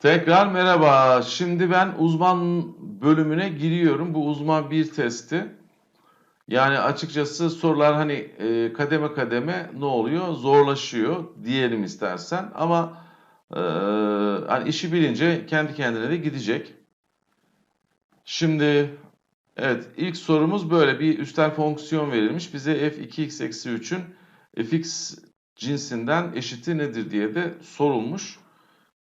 Tekrar merhaba. Şimdi ben uzman bölümüne giriyorum. Bu uzman bir testi. Yani açıkçası sorular hani e, kademe kademe ne oluyor? Zorlaşıyor diyelim istersen. Ama e, hani işi bilince kendi kendine de gidecek. Şimdi evet ilk sorumuz böyle bir üstel fonksiyon verilmiş. Bize f2x eksi 3'ün fx cinsinden eşiti nedir diye de sorulmuş.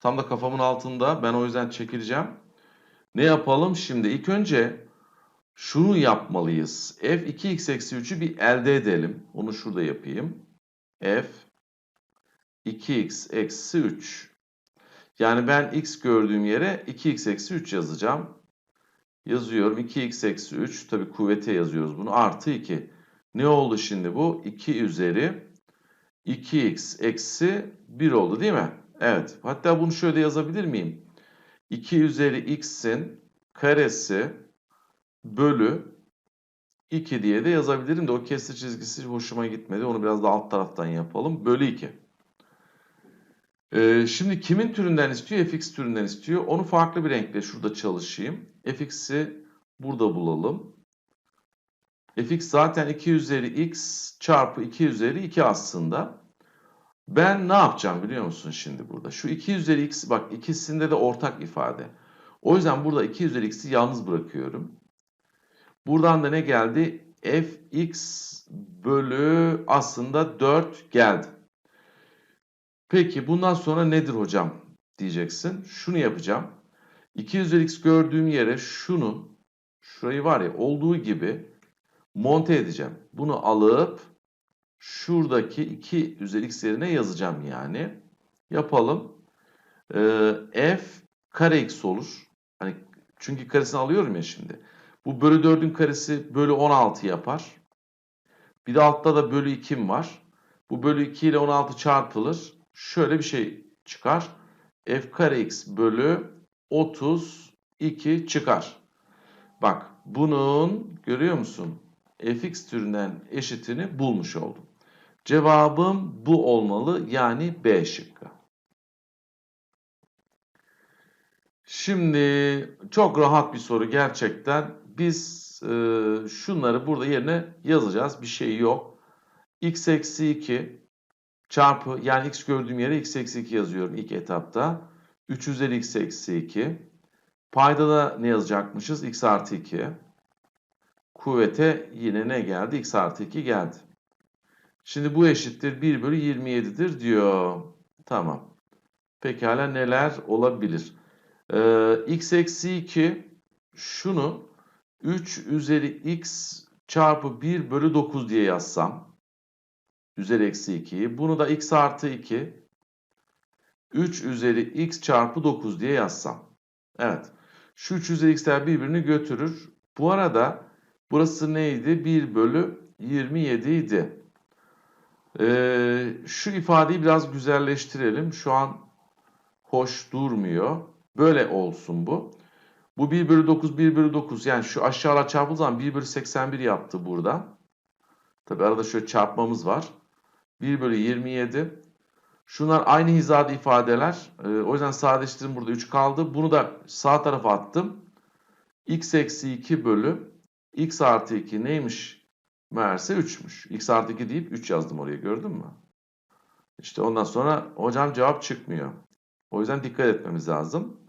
Tam da kafamın altında. Ben o yüzden çekileceğim. Ne yapalım şimdi? İlk önce şunu yapmalıyız. f 2x eksi 3'ü bir elde edelim. Onu şurada yapayım. f 2x eksi 3. Yani ben x gördüğüm yere 2x eksi 3 yazacağım. Yazıyorum. 2x eksi 3. Tabi kuvvete yazıyoruz bunu. Artı 2. Ne oldu şimdi bu? 2 üzeri 2x eksi 1 oldu değil mi? Evet. Hatta bunu şöyle yazabilir miyim? 2 üzeri x'in karesi bölü 2 diye de yazabilirim de o kesir çizgisi hoşuma gitmedi. Onu biraz da alt taraftan yapalım. Bölü 2. Ee, şimdi kimin türünden istiyor? fx türünden istiyor. Onu farklı bir renkle şurada çalışayım. fx'i burada bulalım. fx zaten 2 üzeri x çarpı 2 üzeri 2 aslında. Ben ne yapacağım biliyor musun şimdi burada? Şu 2 üzeri x bak ikisinde de ortak ifade. O yüzden burada 2 üzeri x'i yalnız bırakıyorum. Buradan da ne geldi? fx bölü aslında 4 geldi. Peki bundan sonra nedir hocam diyeceksin. Şunu yapacağım. 2 üzeri x gördüğüm yere şunu, şurayı var ya olduğu gibi monte edeceğim. Bunu alıp şuradaki 2 üzeri x yerine yazacağım yani. Yapalım. Ee, f kare x olur. Hani çünkü karesini alıyorum ya şimdi. Bu bölü 4'ün karesi bölü 16 yapar. Bir de altta da bölü 2'm var. Bu bölü 2 ile 16 çarpılır. Şöyle bir şey çıkar. f kare x bölü 32 çıkar. Bak bunun görüyor musun? fx türünden eşitini bulmuş oldum. Cevabım bu olmalı yani B şıkkı. Şimdi çok rahat bir soru gerçekten. Biz e, şunları burada yerine yazacağız. Bir şey yok. x eksi 2 çarpı yani x gördüğüm yere x eksi 2 yazıyorum ilk etapta. 3 üzeri x eksi 2. Payda da ne yazacakmışız? x artı 2. Kuvvete yine ne geldi? x artı 2 geldi. Şimdi bu eşittir 1 bölü 27'dir diyor. Tamam. Pekala neler olabilir? Ee, x eksi 2 şunu 3 üzeri x çarpı 1 bölü 9 diye yazsam. Üzeri eksi 2'yi. Bunu da x artı 2 3 üzeri x çarpı 9 diye yazsam. Evet. Şu 3 üzeri x'ler birbirini götürür. Bu arada burası neydi? 1 bölü 27 idi. Ee, şu ifadeyi biraz güzelleştirelim. Şu an hoş durmuyor. Böyle olsun bu. Bu 1 bölü 9, 1 bölü 9. Yani şu aşağılar çarpıldığı zaman 1 bölü 81 yaptı burada. Tabi arada şöyle çarpmamız var. 1 bölü 27. Şunlar aynı hizada ifadeler. Ee, o yüzden sadeleştirdim burada 3 kaldı. Bunu da sağ tarafa attım. x eksi 2 bölü x artı 2 neymiş? Meğerse 3'müş. X artı 2 deyip 3 yazdım oraya gördün mü? İşte ondan sonra hocam cevap çıkmıyor. O yüzden dikkat etmemiz lazım.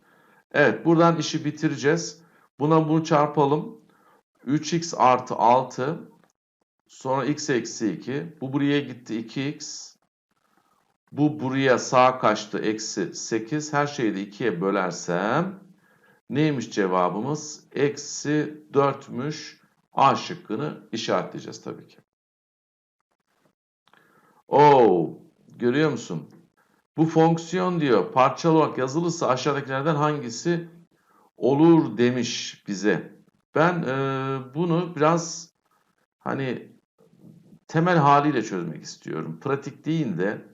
Evet buradan işi bitireceğiz. Buna bunu çarpalım. 3x artı 6 sonra x eksi 2. Bu buraya gitti 2x. Bu buraya sağ kaçtı eksi 8. Her şeyi de 2'ye bölersem neymiş cevabımız? Eksi 4'müş. A şıkkını işaretleyeceğiz tabii ki. Oo, görüyor musun? Bu fonksiyon diyor parçalı olarak yazılırsa aşağıdakilerden hangisi olur demiş bize. Ben e, bunu biraz hani temel haliyle çözmek istiyorum. Pratik değil de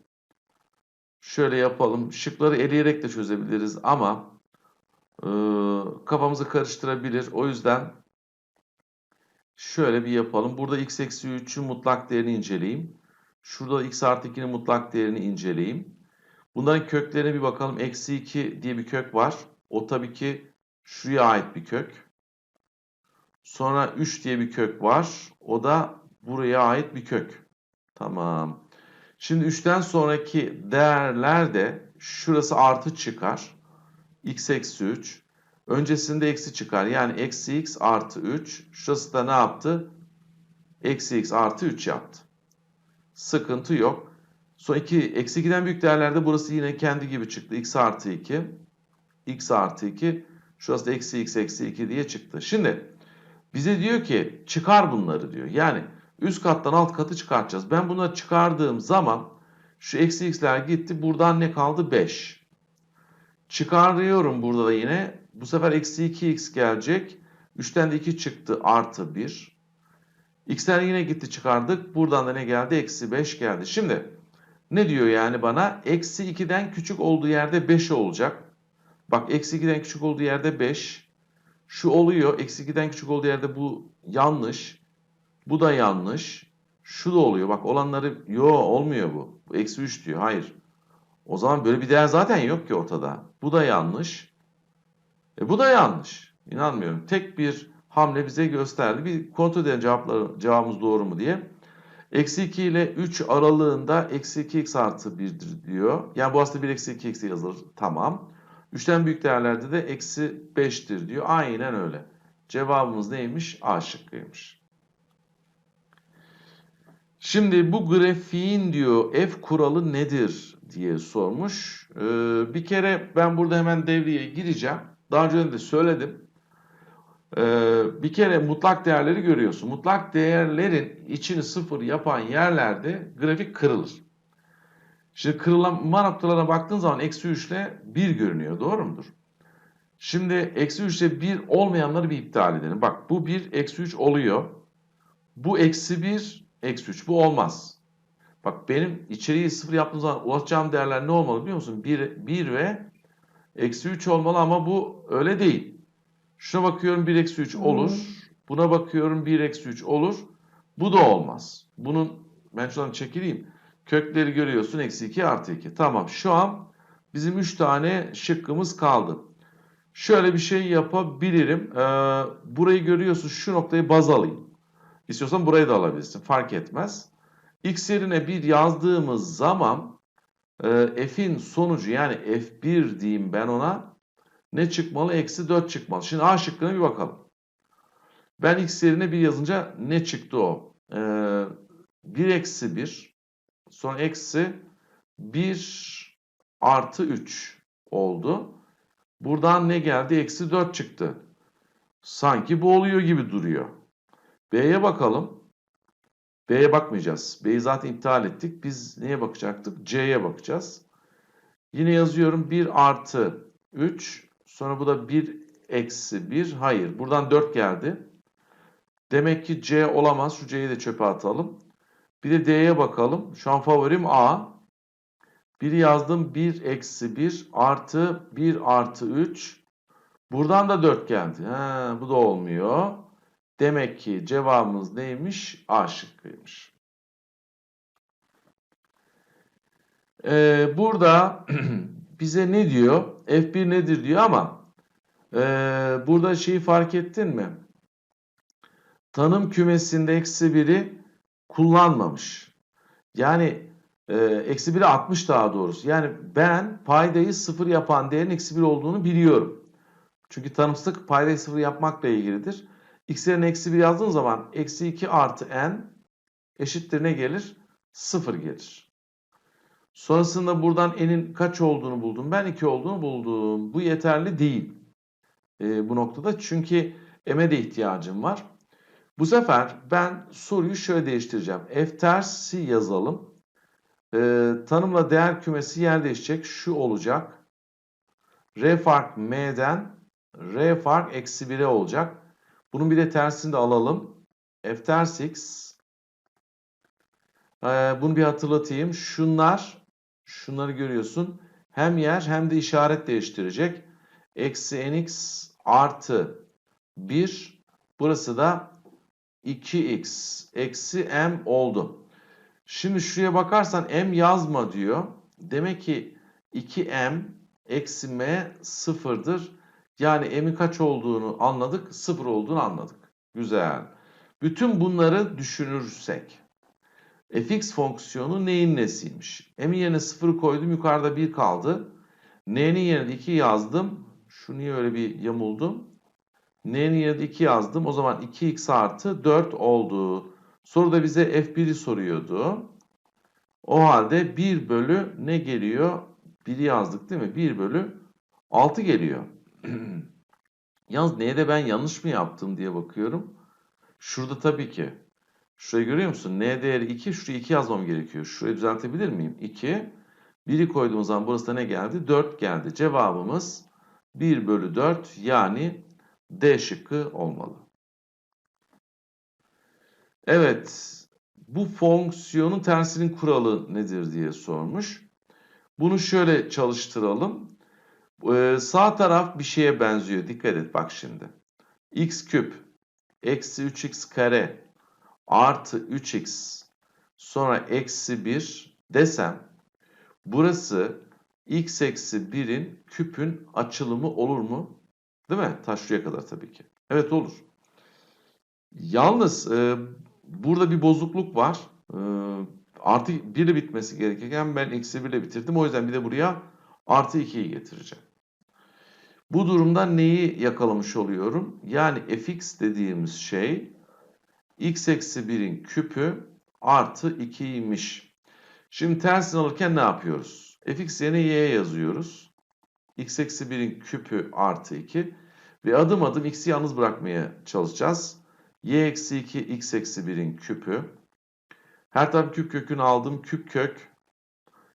şöyle yapalım. Şıkları eleyerek de çözebiliriz ama e, kafamızı karıştırabilir. O yüzden Şöyle bir yapalım. Burada x eksi 3'ün mutlak değerini inceleyeyim. Şurada x artı 2'nin mutlak değerini inceleyeyim. Bunların köklerine bir bakalım. Eksi 2 diye bir kök var. O tabii ki şuraya ait bir kök. Sonra 3 diye bir kök var. O da buraya ait bir kök. Tamam. Şimdi 3'ten sonraki değerlerde şurası artı çıkar. x eksi 3. Öncesinde eksi çıkar. Yani eksi x artı 3. Şurası da ne yaptı? Eksi x artı 3 yaptı. Sıkıntı yok. Son 2, eksi 2'den büyük değerlerde burası yine kendi gibi çıktı. x artı 2. x artı 2. Şurası da eksi x eksi 2 diye çıktı. Şimdi bize diyor ki çıkar bunları diyor. Yani üst kattan alt katı çıkartacağız. Ben bunları çıkardığım zaman şu eksi x'ler gitti. Buradan ne kaldı? 5. Çıkarıyorum burada da yine. Bu sefer eksi 2x gelecek. 3'ten de 2 çıktı artı 1. X'ler yine gitti çıkardık. Buradan da ne geldi? Eksi 5 geldi. Şimdi ne diyor yani bana? Eksi 2'den küçük olduğu yerde 5 olacak. Bak eksi 2'den küçük olduğu yerde 5. Şu oluyor. Eksi 2'den küçük olduğu yerde bu yanlış. Bu da yanlış. Şu da oluyor. Bak olanları yo olmuyor bu. Eksi 3 diyor. Hayır. O zaman böyle bir değer zaten yok ki ortada. Bu da yanlış. E bu da yanlış. İnanmıyorum. Tek bir hamle bize gösterdi. Bir kontrol edelim cevapları, cevabımız doğru mu diye. Eksi 2 ile 3 aralığında eksi 2x artı 1'dir diyor. Yani bu aslında 1 eksi 2x yazılır. Tamam. 3'ten büyük değerlerde de eksi 5'tir diyor. Aynen öyle. Cevabımız neymiş? A şıkkıymış. Şimdi bu grafiğin diyor f kuralı nedir diye sormuş. Ee, bir kere ben burada hemen devreye gireceğim. Daha önce de söyledim. Ee, bir kere mutlak değerleri görüyorsun. Mutlak değerlerin içini sıfır yapan yerlerde grafik kırılır. Şimdi kırılma noktalarına baktığın zaman eksi 3 ile 1 görünüyor. Doğru mudur? Şimdi eksi 3 ile 1 olmayanları bir iptal edelim. Bak bu 1 eksi 3 oluyor. Bu eksi 1 eksi 3. Bu olmaz. Bak benim içeriği sıfır yaptığım zaman ulaşacağım değerler ne olmalı biliyor musun? 1, 1 ve eksi 3 olmalı ama bu öyle değil. Şuna bakıyorum 1 eksi 3 olur. Buna bakıyorum 1 eksi 3 olur. Bu da olmaz. Bunun ben şuradan çekileyim. Kökleri görüyorsun eksi 2 artı 2. Tamam şu an bizim 3 tane şıkkımız kaldı. Şöyle bir şey yapabilirim. Ee, burayı görüyorsun şu noktayı baz alayım. İstiyorsan burayı da alabilirsin. Fark etmez. X yerine 1 yazdığımız zaman e, f'in sonucu yani f1 diyeyim ben ona ne çıkmalı? Eksi 4 çıkmalı. Şimdi A şıkkına bir bakalım. Ben x yerine 1 yazınca ne çıktı o? Ee, 1 eksi 1 sonra eksi 1 artı 3 oldu. Buradan ne geldi? Eksi 4 çıktı. Sanki bu oluyor gibi duruyor. B'ye bakalım. B'ye bakmayacağız. B'yi zaten iptal ettik. Biz neye bakacaktık? C'ye bakacağız. Yine yazıyorum 1 artı 3. Sonra bu da 1 eksi 1. Hayır. Buradan 4 geldi. Demek ki C olamaz. Şu C'yi de çöpe atalım. Bir de D'ye bakalım. Şu an favorim A. 1'i yazdım. 1 eksi 1 artı 1 artı 3. Buradan da 4 geldi. He, bu da olmuyor. Demek ki cevabımız neymiş? A şıkkıymış. Ee, burada bize ne diyor? F1 nedir diyor ama e, burada şeyi fark ettin mi? Tanım kümesinde eksi 1'i kullanmamış. Yani e, eksi 1'i atmış daha doğrusu. Yani ben paydayı sıfır yapan değerin eksi 1 olduğunu biliyorum. Çünkü tanımsızlık paydayı sıfır yapmakla ilgilidir. X yerine eksi 1 yazdığım zaman eksi 2 artı n eşittir ne gelir? 0 gelir. Sonrasında buradan n'in kaç olduğunu buldum. Ben 2 olduğunu buldum. Bu yeterli değil. E, bu noktada çünkü m'e de ihtiyacım var. Bu sefer ben soruyu şöyle değiştireceğim. F tersi yazalım. E, tanımla değer kümesi yer değişecek. Şu olacak. R fark m'den R fark eksi 1'e olacak. Bunun bir de tersini de alalım. F ters x. Ee, bunu bir hatırlatayım. Şunlar, şunları görüyorsun. Hem yer hem de işaret değiştirecek. Eksi nx artı 1. Burası da 2x eksi m oldu. Şimdi şuraya bakarsan m yazma diyor. Demek ki 2m eksi m sıfırdır. Yani m'in kaç olduğunu anladık, sıfır olduğunu anladık. Güzel. Bütün bunları düşünürsek fx fonksiyonu neyin nesiymiş? M'in yerine 0 koydum yukarıda 1 kaldı. N'nin yerine 2 yazdım. Şu niye öyle bir yamuldum? N'nin yerine 2 yazdım. O zaman 2x artı 4 oldu. Soruda bize f1'i soruyordu. O halde 1 bölü ne geliyor? 1'i yazdık değil mi? 1 bölü 6 geliyor. Yalnız neye de ben yanlış mı yaptım diye bakıyorum. Şurada tabii ki. Şurayı görüyor musun? N değeri 2. Şuraya 2 yazmam gerekiyor. Şurayı düzeltebilir miyim? 2. 1'i koyduğum zaman burası da ne geldi? 4 geldi. Cevabımız 1 bölü 4 yani D şıkkı olmalı. Evet. Bu fonksiyonun tersinin kuralı nedir diye sormuş. Bunu şöyle çalıştıralım. Ee, sağ taraf bir şeye benziyor. Dikkat et bak şimdi. x küp eksi 3x kare artı 3x sonra eksi 1 desem burası x eksi 1'in küpün açılımı olur mu? Değil mi? Ta kadar tabii ki. Evet olur. Yalnız e, burada bir bozukluk var. E, artı 1 ile bitmesi gerekirken ben eksi 1 ile bitirdim. O yüzden bir de buraya artı 2'yi getireceğim. Bu durumda neyi yakalamış oluyorum? Yani fx dediğimiz şey x eksi 1'in küpü artı 2'ymiş. Şimdi tersini alırken ne yapıyoruz? fx yerine y yazıyoruz. x eksi 1'in küpü artı 2. Ve adım adım x'i yalnız bırakmaya çalışacağız. y eksi 2 x eksi 1'in küpü. Her tarafı küp kökünü aldım. Küp kök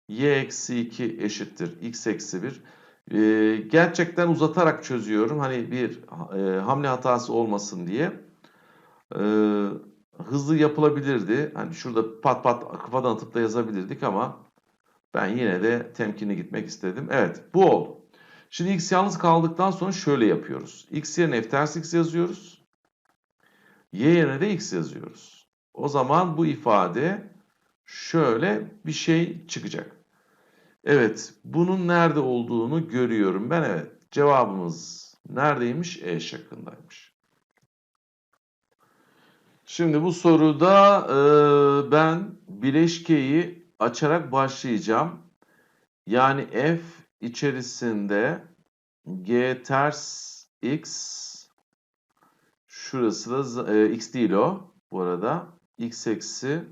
y eksi 2 eşittir x eksi 1. Ee, gerçekten uzatarak çözüyorum. Hani bir e, hamle hatası olmasın diye. Ee, hızlı yapılabilirdi. Hani şurada pat pat kafadan atıp da yazabilirdik ama ben yine de temkinli gitmek istedim. Evet bu oldu. Şimdi x yalnız kaldıktan sonra şöyle yapıyoruz. x yerine f ters x yazıyoruz. y yerine de x yazıyoruz. O zaman bu ifade şöyle bir şey çıkacak. Evet, bunun nerede olduğunu görüyorum ben. Evet, cevabımız neredeymiş? E şıkkındaymış. Şimdi bu soruda e, ben bileşkeyi açarak başlayacağım. Yani f içerisinde g ters x şurası da e, x değil o bu arada x eksi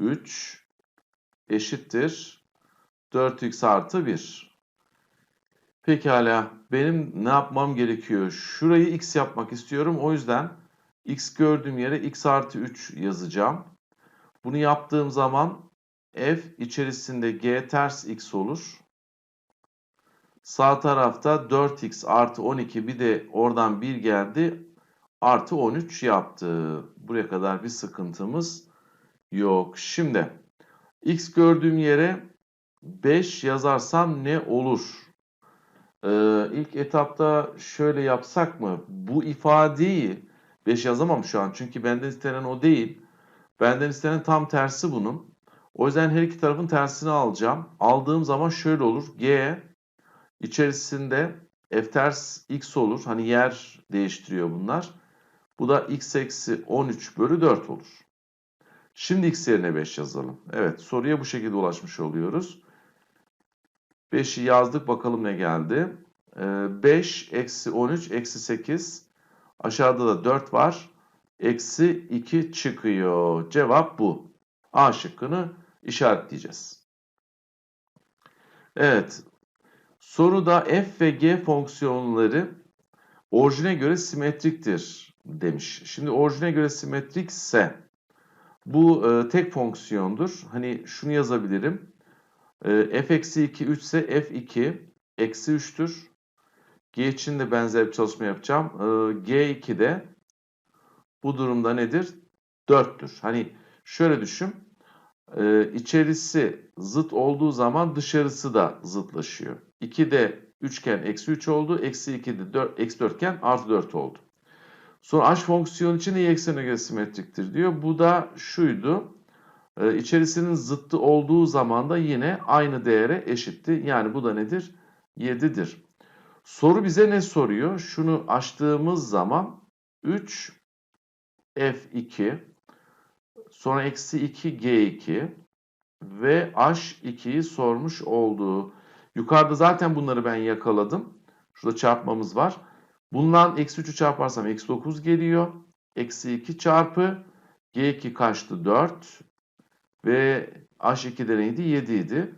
3 eşittir 4x artı 1. Pekala benim ne yapmam gerekiyor? Şurayı x yapmak istiyorum. O yüzden x gördüğüm yere x artı 3 yazacağım. Bunu yaptığım zaman f içerisinde g ters x olur. Sağ tarafta 4x artı 12 bir de oradan 1 geldi. Artı 13 yaptı. Buraya kadar bir sıkıntımız yok. Şimdi x gördüğüm yere 5 yazarsam ne olur? Ee, ilk etapta şöyle yapsak mı? Bu ifadeyi 5 yazamam şu an çünkü benden istenen o değil. Benden istenen tam tersi bunun. O yüzden her iki tarafın tersini alacağım. Aldığım zaman şöyle olur. G içerisinde f ters x olur. Hani yer değiştiriyor bunlar. Bu da x eksi 13 bölü 4 olur. Şimdi x yerine 5 yazalım. Evet soruya bu şekilde ulaşmış oluyoruz. 5'i yazdık bakalım ne geldi. 5 eksi 13 eksi 8. Aşağıda da 4 var. Eksi 2 çıkıyor. Cevap bu. A şıkkını işaretleyeceğiz. Evet. Soruda f ve g fonksiyonları orijine göre simetriktir demiş. Şimdi orijine göre simetrikse bu e, tek fonksiyondur. Hani şunu yazabilirim. E, f eksi 2 3 ise f2 eksi 3'tür. G için de benzer bir çalışma yapacağım. E, G2 de bu durumda nedir? 4'tür. Hani şöyle düşün. E, içerisi zıt olduğu zaman dışarısı da zıtlaşıyor. 2 de üçgen eksi 3 oldu. Eksi 2 de 4, eksi 4 iken artı 4 oldu. Sonra h fonksiyonu için y eksenine göre simetriktir diyor. Bu da şuydu. E, içerisinin zıttı olduğu zaman da yine aynı değere eşitti. Yani bu da nedir? 7'dir. Soru bize ne soruyor? Şunu açtığımız zaman 3 F2 sonra eksi 2 G2 ve H2'yi sormuş olduğu. Yukarıda zaten bunları ben yakaladım. Şurada çarpmamız var. Bundan eksi 3'ü çarparsam eksi 9 geliyor. Eksi 2 çarpı G2 kaçtı? 4. Ve H2 de neydi? 7 idi.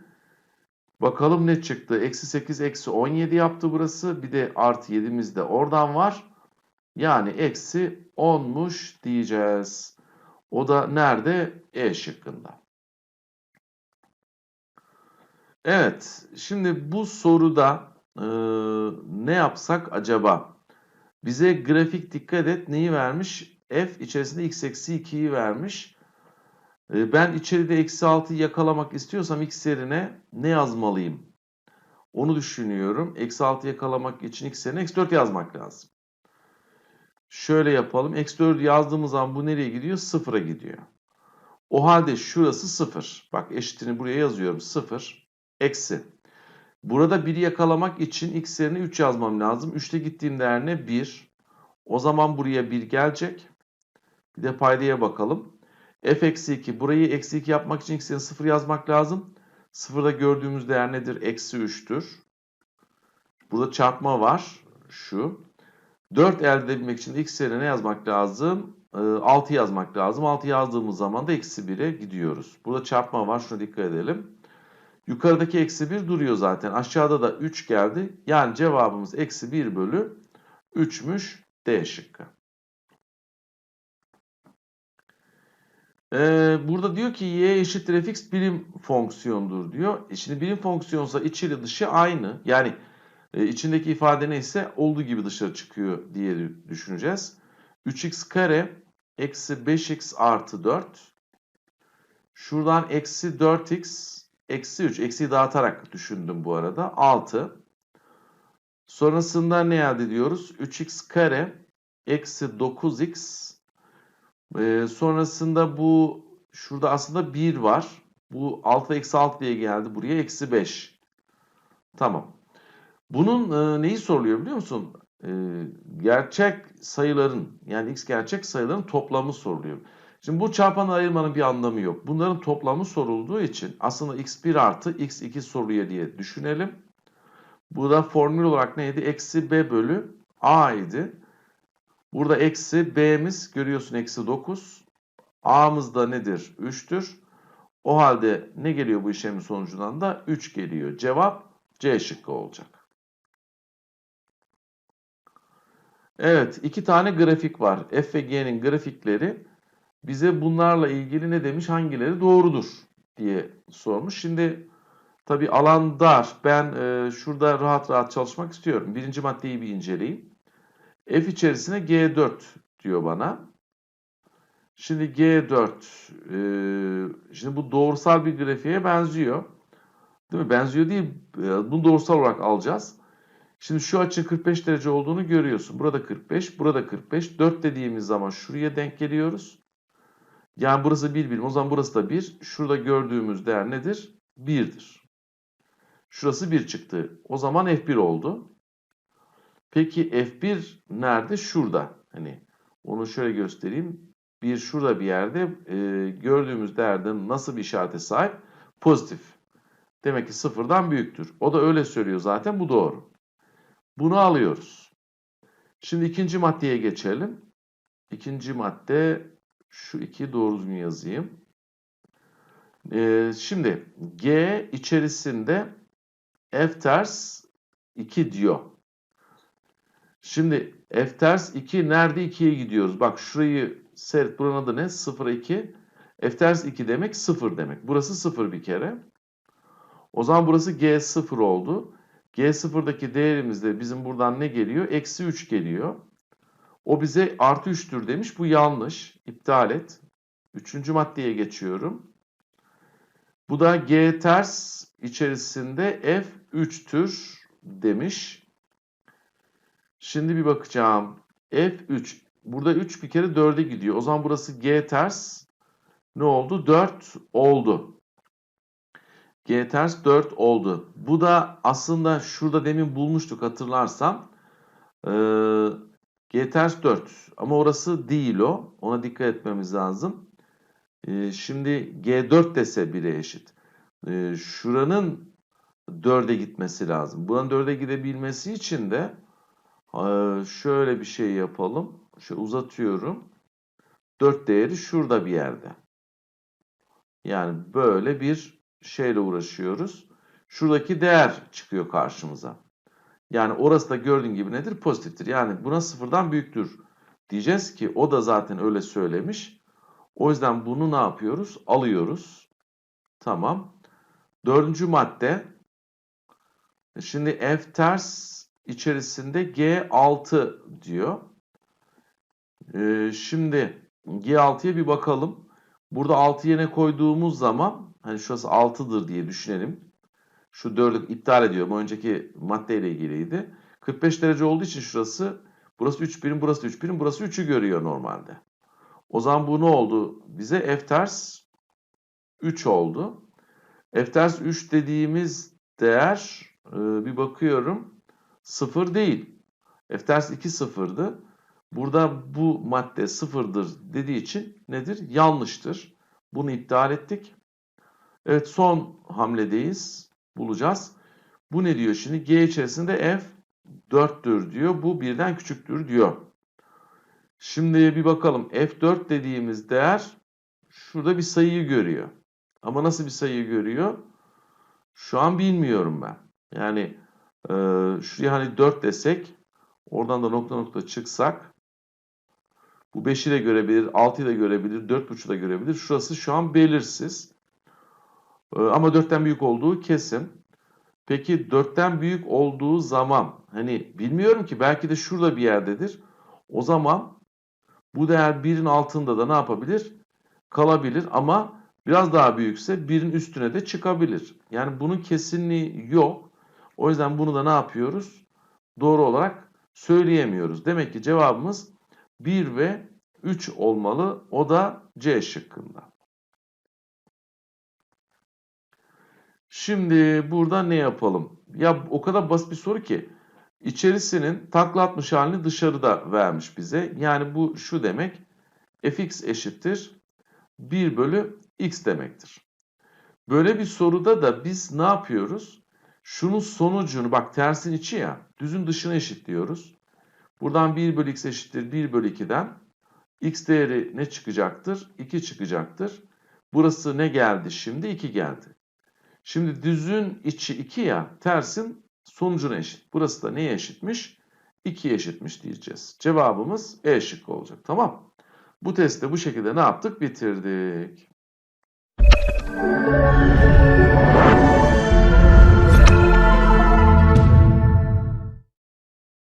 Bakalım ne çıktı? Eksi 8, eksi 17 yaptı burası. Bir de artı 7'miz de oradan var. Yani eksi 10'muş diyeceğiz. O da nerede? E şıkkında. Evet, şimdi bu soruda e, ne yapsak acaba? Bize grafik dikkat et neyi vermiş? F içerisinde x eksi 2'yi vermiş. E, ben içeride eksi 6'yı yakalamak istiyorsam x yerine ne yazmalıyım? Onu düşünüyorum. Eksi 6 yakalamak için x yerine eksi 4 yazmak lazım. Şöyle yapalım. Eksi 4 yazdığımız zaman bu nereye gidiyor? Sıfıra gidiyor. O halde şurası 0. Bak eşitini buraya yazıyorum. 0 eksi. Burada 1'i yakalamak için x yerine 3 yazmam lazım. 3'te gittiğim değer ne? 1. O zaman buraya 1 gelecek. Bir de paydaya bakalım. f eksi 2. Burayı eksi 2 yapmak için x yerine 0 yazmak lazım. 0'da gördüğümüz değer nedir? Eksi 3'tür. Burada çarpma var. Şu. 4 elde edebilmek için x yerine ne yazmak lazım? 6 yazmak lazım. 6 yazdığımız zaman da eksi 1'e gidiyoruz. Burada çarpma var. Şuna dikkat edelim. Yukarıdaki eksi 1 duruyor zaten. Aşağıda da 3 geldi. Yani cevabımız eksi 1 bölü 3'müş D şıkkı. Ee, burada diyor ki y eşittir fx birim fonksiyondur diyor. E şimdi birim fonksiyonsa içi dışı aynı. Yani e, içindeki ifade neyse olduğu gibi dışarı çıkıyor diye düşüneceğiz. 3x kare eksi 5x artı 4. Şuradan eksi 4x eksi 3. Eksiyi dağıtarak düşündüm bu arada. 6. Sonrasında ne elde ediyoruz? 3x kare eksi 9x. Ee, sonrasında bu şurada aslında 1 var. Bu 6 eksi 6 diye geldi buraya. Eksi 5. Tamam. Bunun e, neyi soruluyor biliyor musun? E, gerçek sayıların yani x gerçek sayıların toplamı soruluyor. Şimdi bu çarpanı ayırmanın bir anlamı yok. Bunların toplamı sorulduğu için aslında x1 artı x2 soruluyor diye düşünelim. Bu da formül olarak neydi? Eksi b bölü a idi. Burada eksi b'miz görüyorsun eksi 9. a'mız da nedir? 3'tür. O halde ne geliyor bu işlemin sonucundan da? 3 geliyor. Cevap C şıkkı olacak. Evet, iki tane grafik var. F ve G'nin grafikleri bize bunlarla ilgili ne demiş, hangileri doğrudur diye sormuş. Şimdi tabi alan dar. Ben e, şurada rahat rahat çalışmak istiyorum. Birinci maddeyi bir inceleyeyim. F içerisine G4 diyor bana. Şimdi G4, e, şimdi bu doğrusal bir grafiğe benziyor. Değil mi? Benziyor değil, e, bunu doğrusal olarak alacağız. Şimdi şu açı 45 derece olduğunu görüyorsun. Burada 45, burada 45. 4 dediğimiz zaman şuraya denk geliyoruz. Yani burası 1 birim. O zaman burası da 1. Şurada gördüğümüz değer nedir? 1'dir. Şurası 1 çıktı. O zaman F1 oldu. Peki F1 nerede? Şurada. Hani onu şöyle göstereyim. Bir şurada bir yerde e, gördüğümüz değerden nasıl bir işarete sahip? Pozitif. Demek ki sıfırdan büyüktür. O da öyle söylüyor zaten. Bu doğru. Bunu alıyoruz. Şimdi ikinci maddeye geçelim. İkinci madde şu iki doğru düzgün yazayım. Ee, şimdi G içerisinde F ters 2 diyor. Şimdi F ters 2 nerede 2'ye gidiyoruz? Bak şurayı seyret. Buranın adı ne? 0 2. F ters 2 demek 0 demek. Burası 0 bir kere. O zaman burası G 0 oldu. G0'daki değerimizde bizim buradan ne geliyor? Eksi 3 geliyor. O bize artı 3'tür demiş. Bu yanlış. İptal et. Üçüncü maddeye geçiyorum. Bu da G ters içerisinde F 3'tür demiş. Şimdi bir bakacağım. F3. Burada 3 bir kere 4'e gidiyor. O zaman burası G ters ne oldu? 4 oldu. G ters 4 oldu. Bu da aslında şurada demin bulmuştuk hatırlarsan. Ee, G ters 4 ama orası değil o. Ona dikkat etmemiz lazım. Ee, şimdi G4 dese 1'e eşit. Ee, şuranın 4'e gitmesi lazım. Buranın 4'e gidebilmesi için de e, şöyle bir şey yapalım. Şöyle uzatıyorum. 4 değeri şurada bir yerde. Yani böyle bir şeyle uğraşıyoruz. Şuradaki değer çıkıyor karşımıza. Yani orası da gördüğün gibi nedir? Pozitiftir. Yani buna sıfırdan büyüktür diyeceğiz ki o da zaten öyle söylemiş. O yüzden bunu ne yapıyoruz? Alıyoruz. Tamam. Dördüncü madde. Şimdi F ters içerisinde G6 diyor. Ee, şimdi G6'ya bir bakalım. Burada 6 yerine koyduğumuz zaman hani şurası 6'dır diye düşünelim. Şu 4'ü iptal ediyorum. Önceki maddeyle ilgiliydi. 45 derece olduğu için şurası burası 3 birim, burası 3 birim, burası 3'ü görüyor normalde. O zaman bu ne oldu? Bize F ters 3 oldu. F ters 3 dediğimiz değer e, bir bakıyorum 0 değil. F ters 2 sıfırdı. Burada bu madde sıfırdır dediği için nedir? Yanlıştır. Bunu iptal ettik. Evet son hamledeyiz. Bulacağız. Bu ne diyor şimdi? G içerisinde F 4'tür diyor. Bu birden küçüktür diyor. Şimdi bir bakalım. F4 dediğimiz değer şurada bir sayıyı görüyor. Ama nasıl bir sayıyı görüyor? Şu an bilmiyorum ben. Yani e, şuraya hani 4 desek oradan da nokta nokta çıksak bu 5'i de görebilir, 6'yı da görebilir, 4.5'u da görebilir. Şurası şu an belirsiz. Ee, Ama 4'ten büyük olduğu kesin. Peki 4'ten büyük olduğu zaman hani bilmiyorum ki belki de şurada bir yerdedir. O zaman bu değer 1'in altında da ne yapabilir? Kalabilir ama biraz daha büyükse 1'in üstüne de çıkabilir. Yani bunun kesinliği yok. O yüzden bunu da ne yapıyoruz? Doğru olarak söyleyemiyoruz. Demek ki cevabımız 1 ve 3 olmalı. O da C şıkkında. Şimdi burada ne yapalım? Ya o kadar basit bir soru ki içerisinin takla atmış halini dışarıda vermiş bize. Yani bu şu demek fx eşittir 1 bölü x demektir. Böyle bir soruda da biz ne yapıyoruz? Şunun sonucunu bak tersin içi ya düzün dışına eşitliyoruz. Buradan 1 bölü x eşittir 1 bölü 2'den x değeri ne çıkacaktır? 2 çıkacaktır. Burası ne geldi şimdi? 2 geldi. Şimdi düzün içi 2 ya tersin sonucuna eşit. Burası da neye eşitmiş? 2'ye eşitmiş diyeceğiz. Cevabımız E şıkkı olacak. Tamam. Bu testte bu şekilde ne yaptık? Bitirdik.